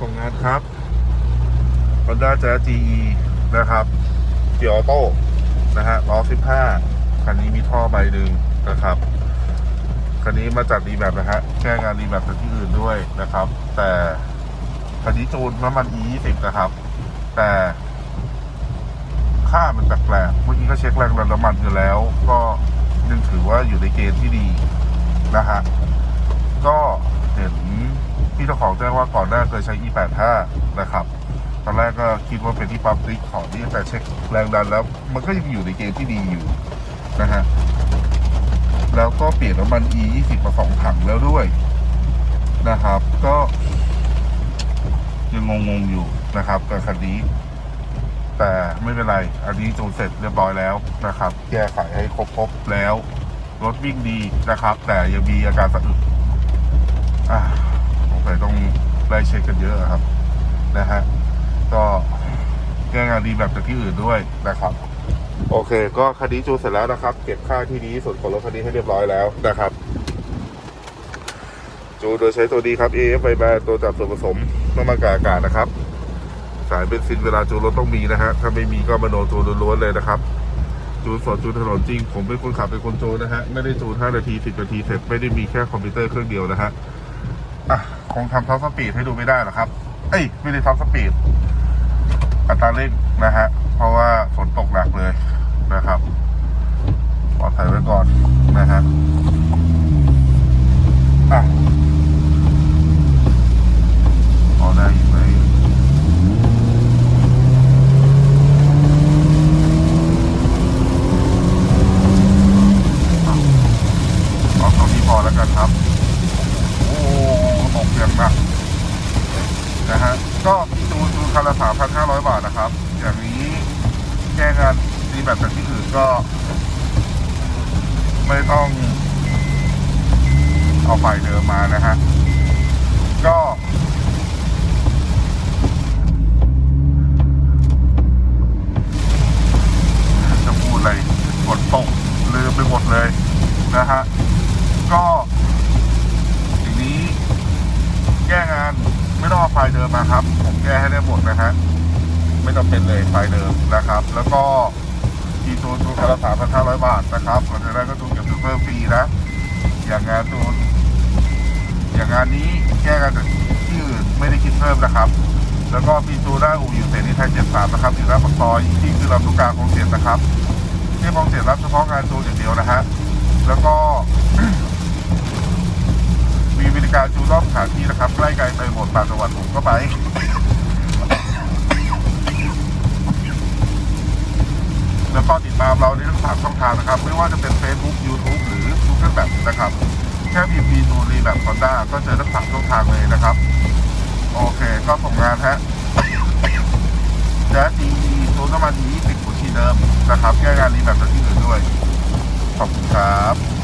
ส่งงานครับ Honda Jazz GE นะครับเกียร์ออโต้นะฮะล้อ15คันนี้มีท่อใบหนึ่งนะครับคันนี้มาจัดรีแบบนะฮะแก้งานรีแบบจากที่อื่นด้วยนะครับ แต่คันนี้จูนน้ำมัน E 20 นะครับ แต่ค่ามันแปลกๆเมื่อกี้ก็เช็คแรงดันน้ำมันกันแล้ว ก็ยังถือว่าอยู่ในเกณฑ์ที่ดีนะฮะก็เห็น พี่เจ้าของแจ้งว่าก่อนหน้าเคยใช้ E85 นะครับตอนแรกก็คิดว่าเป็นที่ปั๊มติ๊กของนี่แต่เช็คแรงดันแล้ว มันก็ยังอยู่ในเกณฑ์ที่ดีอยู่นะฮะแล้วก็เปลี่ยนน้ำมัน E 20มาสองถังแล้วด้วยนะครับ ก็ ยังงงๆอยู่นะครับกับคันนี้ แต่ไม่เป็นไร อันนี้จูนเสร็จเรียบร้อยแล้วนะครับ แก้ไขให้ครบๆแล้ว รถวิ่งดีนะครับ แต่ยังมีอาการสะอึกอ่า สัยต้องไล่เช็คกันเยอะครับนะฮะก็แก้งานดีแบบจากที่อื่นด้วยนะครับ โอเค ก็คันนี้จูเสร็จแล้วนะครับ เก็บค่าที่ดีที่สุดของรถคันนี้ให้เรียบร้อยแล้วนะครับ จูโดยใช้ตัวดีครับ AF ไบแบตัวจับส่วนผสมน้ำมันกากอากาศนะครับ สายเบนซินเวลาจูรถต้องมีนะฮะถ้าไม่มีก็มาโนจูล้วนๆเลยนะครับจูนสดจูนถนนจริง ผมเป็นคนขับเป็นคนจูนนะฮะ ไม่ได้จูน5นาที 10 นาทีเสร็จ ไม่ได้มีแค่คอมพิวเตอร์เครื่องเดียวนะฮะ อะ คงทำท็อปสปีดให้ดูไม่ได้หรอกครับ เอ้ย ไม่ได้ท็อปสปีด อัตราเร่งนะฮะ เพราะว่าฝนตกหนักเลยนะครับปลอดภัยไว้ก่อนนะฮะอะพอได้อยู่ไหมเอาเท่านี้พอแล้วกันครับ โอ้ตกอย่างหนัก นะฮะก็จูนจูนคันละสามพันห้าร้อยบาทนะครับ อย่างนี้แก้งานดีแบบจากที่อื่นก็ ไม่ต้องเอาไฟเดิมมานะฮะก็จะพูดอะไรฝนตกลืมไปหมดเลยนะฮะ ก็ทีนี้ แก้งาน ไม่ต้องเอาไฟเดิมมาครับ ผมแก้ให้ได้หมดนะฮะไม่จำเป็นเลยไฟเดิมนะครับ แล้วก็ทีตูนตูนคาราสามพันห้าร้อยบาทนะครับก่อนจะได้ก็ตูนเก็บซูเปอร์ฟรีนะอย่างงานตูนอย่างงานนี้แก้กันจากที่อื่นไม่ได้คิดเพิ่มนะครับ แล้วก็ปีตูได้อูอยู่เสรีไทยเจ็ดสามนะครับอยู่หน้าปากซอยที่คือลำลูกกาคลองเจ็ดนะครับที่คลองเจ็ดรับเฉพาะงานตูนอย่างเดียวนะฮะแล้วก็ ริการจูนรอบสถานที่นะครับ ใกล้ไกลไปหมดต่างจังหวัดผมก็ไปแล้วก็ติดตามเราในทั้งสามช่องทางนะครับ ไม่ว่าจะเป็น Facebook YouTube หรือ Google Map นะครับ แค่พิมพ์มีนูรีแบบคอนด้าก็เจอทั้งสามช่องทางเลยนะครับ โอเค ก็ส่งงานฮะแจ๊สดีตูนน้ำมันดีติดหัวชีเดิมนะครับ แก้งานรีแบบจากที่อื่นด้วย ขอบคุณครับ